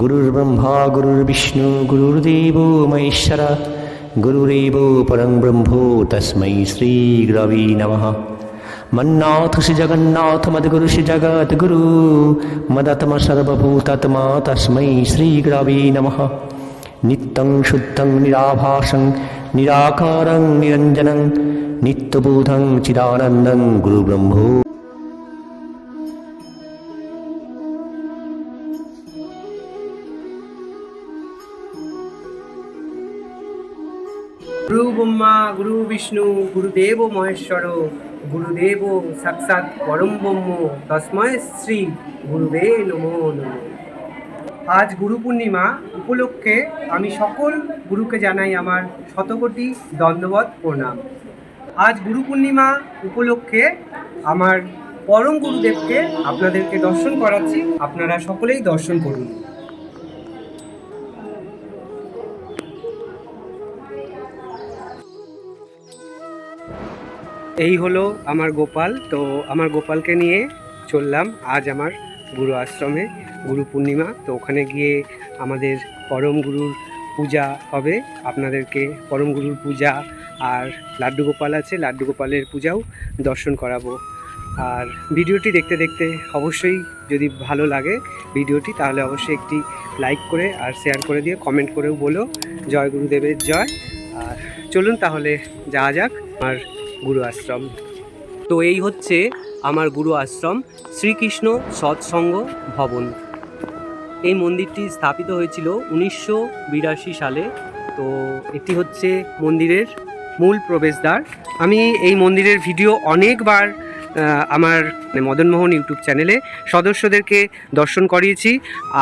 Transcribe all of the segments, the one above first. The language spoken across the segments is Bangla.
गुरुर्ब्रह्मा गुरुर्विष्णु गुरुर्देव महेश्वर गुरुरेव परं ब्रह्मो तस्मै श्रीगुरवे नमः मन्नाथ श्री जगन्नाथ मद्गुरु श्री जगद्गुरु मदतम सर्वभूतत्मा तस्मै श्रीगुरवे नमः नित्यं शुद्धं निराभासं निराकारं निरञ्जनं नित्यबोधं चिदानन्दं गुरुब्रह्मो গুরু ব্রহ্মা গুরু বিষ্ণু গুরুদেব মহেশ্বর গুরুদেব সাক্ষাৎ পরম ব্রহ্ম তস্ময় শ্রী নমো নমঃ আজ গুরু পূর্ণিমা উপলক্ষে আমি সকল গুরুকে জানাই আমার শতকোটি দণ্ডবত প্রণাম। আজ গুরু পূর্ণিমা উপলক্ষে আমার পরম গুরুদেবকে আপনাদেরকে দর্শন করাচ্ছি। আপনারা সকলেই দর্শন করুন। এই হলো আমার গোপাল। তো আমার গোপালকে নিয়ে চললাম আজ আমার গুরু আশ্রমে, গুরু পূর্ণিমা। তো ওখানে গিয়ে আমাদের পরম গুরুর পূজা হবে। আপনাদেরকে পরম গুরুর পূজা আর লাড্ডু গোপাল আছে, লাড্ডু গোপালের পূজাও দর্শন করাবো। আর ভিডিওটি দেখতে দেখতে অবশ্যই যদি ভালো লাগে ভিডিওটি, তাহলে অবশ্যই একটি লাইক করে আর শেয়ার করে দিয়ে কমেন্ট করেও বলো। জয় গুরুদেবের জয়। আর চলুন তাহলে যাওয়া যাক। আমার গুরু আশ্রম। তো এই হচ্ছে আমার গুরু আশ্রম, শ্রীকৃষ্ণ সৎসঙ্গ ভবন। এই মন্দিরটি স্থাপিত হয়েছিল উনিশশো বিরাশি সালে। তো এটি হচ্ছে মন্দিরের মূল প্রবেশদ্বার। আমি এই মন্দিরের ভিডিও অনেকবার আমার মদনমোহন ইউটিউব চ্যানেলে সদস্যদেরকে দর্শন করিয়েছি।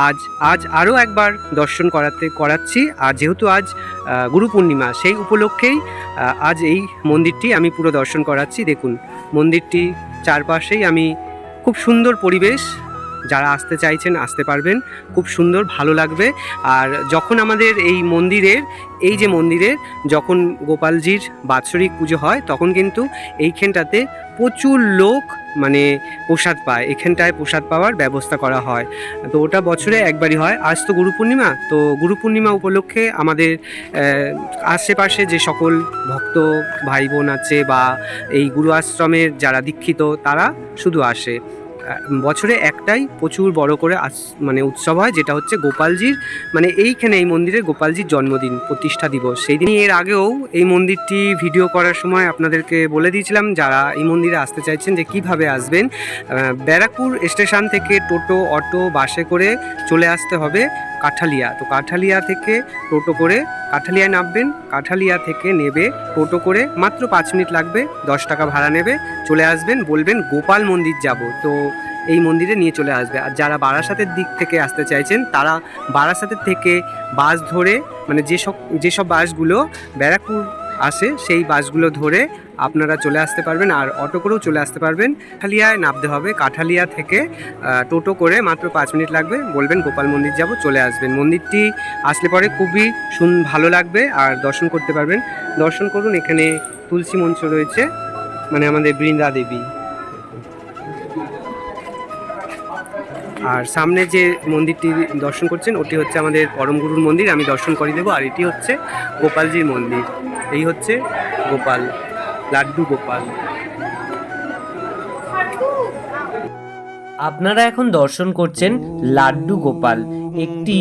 আজ আজ আরও একবার দর্শন করাতে, করাচ্ছি। আর যেহেতু আজ গুরু পূর্ণিমা, সেই উপলক্ষেই আজ এই মন্দিরটি আমি পুরো দর্শন করাচ্ছি। দেখুন, মন্দিরটি চারপাশেই আমি খুব সুন্দর পরিবেশ যারা আসতে চাইছেন, আসতে পারবেন। খুব সুন্দর, ভালো লাগবে। আর যখন আমাদের এই মন্দিরের, এই যে মন্দিরের যখন গোপালজির বাৎসরিক পুজো হয়, তখন কিন্তু এইখানটাতে প্রচুর লোক মানে প্রসাদ পায়। এখানটায় প্রসাদ পাওয়ার ব্যবস্থা করা হয়। তো ওটা বছরে একবারই হয়। আজ তো গুরু পূর্ণিমা। তো গুরু পূর্ণিমা উপলক্ষে আমাদের আশেপাশে যে সকল ভক্ত ভাই বোন আছে বা এই গুরু আশ্রমের যারা দীক্ষিত, তারা শুধু আসে। বছরে একটাই প্রচুর বড় করে আস- মানে উৎসব হয়, যেটা হচ্ছে গোপালজির মানে এইখানে এই মন্দিরে গোপালজির জন্মদিন, প্রতিষ্ঠা দিবস। সেই দিন এর আগেও এই মন্দিরটি ভিডিও করার সময় আপনাদেরকে বলে দিয়েছিলাম, যারা এই মন্দিরে আসতে চাইছেন যে কীভাবে আসবেন ব্যারাকপুর স্টেশন থেকে টোটো, অটো, বাসে করে চলে আসতে হবে কাঠালিয়া। তো কাঠালিয়া থেকে টোটো করে কাঠালিয়ায় নামবেন, কাঠালিয়া থেকে নেবে টোটো করে মাত্র পাঁচ মিনিট লাগবে, দশ টাকা ভাড়া নেবে। চলে আসবেন, বলবেন গোপাল মন্দির যাব। তো এই মন্দিরে নিয়ে চলে আসবে। আর যারা বারাসাতের দিক থেকে আসতে চাইছেন, তারা বারাসাতের থেকে বাস ধরে মানে যেসব যেসব বাসগুলো ব্যারাকপুর আসে, সেই বাসগুলো ধরে আপনারা চলে আসতে পারবেন আর অটো করেও চলে আসতে পারবেন। কাঠালিয়ায় নামতে হবে। কাঠালিয়া থেকে টোটো করে মাত্র পাঁচ মিনিট লাগবে। বলবেন গোপাল মন্দির যাব, চলে আসবেন। মন্দিরটি আসলে পরে খুবই শুন ভালো লাগবে আর দর্শন করতে পারবেন। দর্শন করুন, এখানে তুলসী মঞ্চ রয়েছে। মানে আমাদের বৃন্দা দেবী। আর সামনে যে মন্দিরটি দর্শন করছেন, ওটি হচ্ছে আমাদের পরম গুরুর মন্দির, আমি দর্শন করিয়ে দেবো। আর এটি হচ্ছে গোপালজির মন্দির। এই হচ্ছে গোপাল, লাড্ডু গোপাল। আপনারা এখন দর্শন করছেন লাড্ডু গোপাল। একটি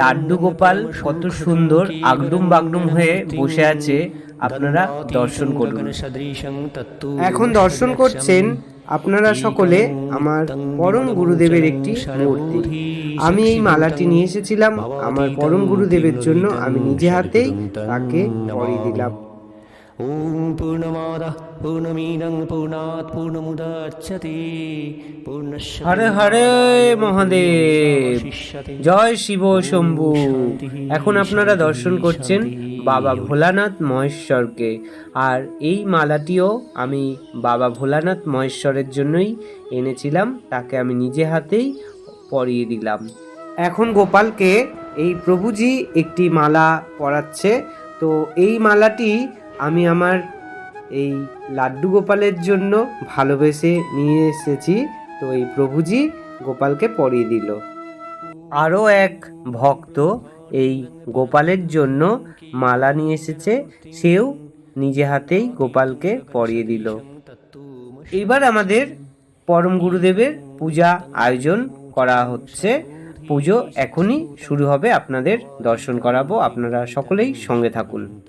লাড্ডু গোপাল কত সুন্দর আগডুম বাগডুম হয়ে বসে আছে। আপনারা দর্শন করুন এখন দর্শন করছেন আপনারা সকলে আমার পরম গুরুদেবের একটি মূর্তি আমি এই মালাটি নিয়ে এসেছিলাম আমার পরম গুরুদেবের জন্য আমি নিজে হাতেই তাকে পরিয়ে দিলাম ॐ पूर्णमादः पूर्णमीदं पूर्णात् पूर्णमुदच्छते पूर्णस्य হরে হরে মহাদেব শিষ্যতে জয় শিব শম্ভু এখন আপনারা দর্শন করছেন বাবা ভোলানাথ মহেশ্বরকে। আর এই মালাটিও আমি বাবা ভোলানাথ মহেশ্বরের জন্যই এনেছিলাম, তাকে আমি নিজে হাতেই পরিয়ে দিলাম। এখন গোপালকে এই প্রভুজি একটি মালা পরাচ্ছে। তো এই মালাটি আমি আমার এই লাড্ডু গোপালের জন্য ভালোবেসে নিয়ে এসেছি। তো এই প্রভুজি গোপালকে পরিয়ে দিল। আরও এক ভক্ত এই গোপালের জন্য মালা নিয়ে এসেছে, সেও নিজে হাতেই গোপালকে পরিয়ে দিল। এবার আমাদের পরম গুরুদেবের পূজা আয়োজন করা হচ্ছে। পুজো এখনই শুরু হবে, আপনাদের দর্শন করাবো। আপনারা সকলেই সঙ্গে থাকুন।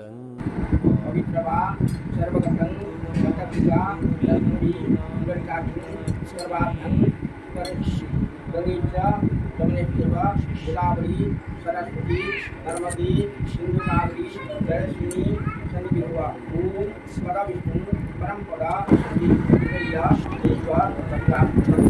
सर्वगतं गतपिता लक्ष्मी गणकाग्नि सर्वाभं गणेश गणेशेव गोदावरी सरस्वती नर्मदी सिन्धुकावरी जयश्री शनिदेवा ॐ परविष्णु परम्परा श्रीया ईश्वर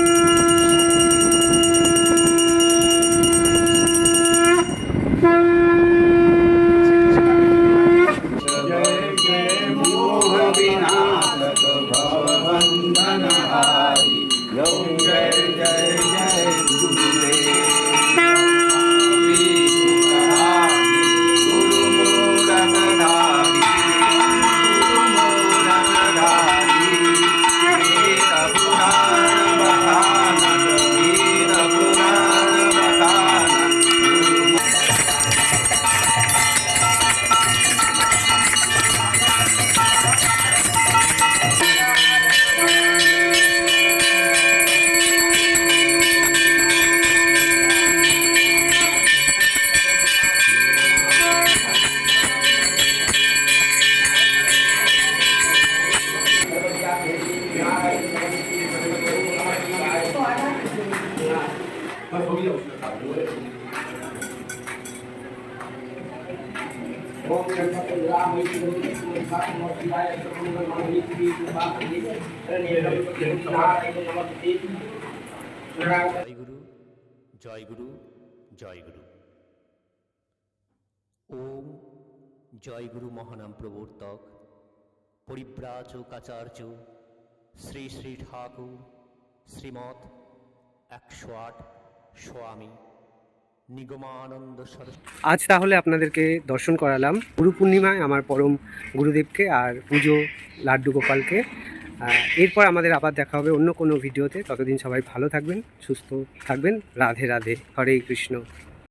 জয় গুরু জয় গুরু ওম জয় গুরু মহানাম প্রবর্তক পরিব্রাজক আচার্য শ্রী শ্রী ঠাকুর, শ্রীমৎ একশো আট স্বামী। আজ তাহলে আপনাদেরকে দর্শন করালাম গুরু পূর্ণিমায় আমার পরম গুরুদেবকে আর পুজো লাড্ডু গোপালকে এরপর আমাদের আবার দেখা হবে অন্য কোনো ভিডিওতে। ততদিন সবাই ভালো থাকবেন, সুস্থ থাকবেন। রাধে রাধে, হরে কৃষ্ণ।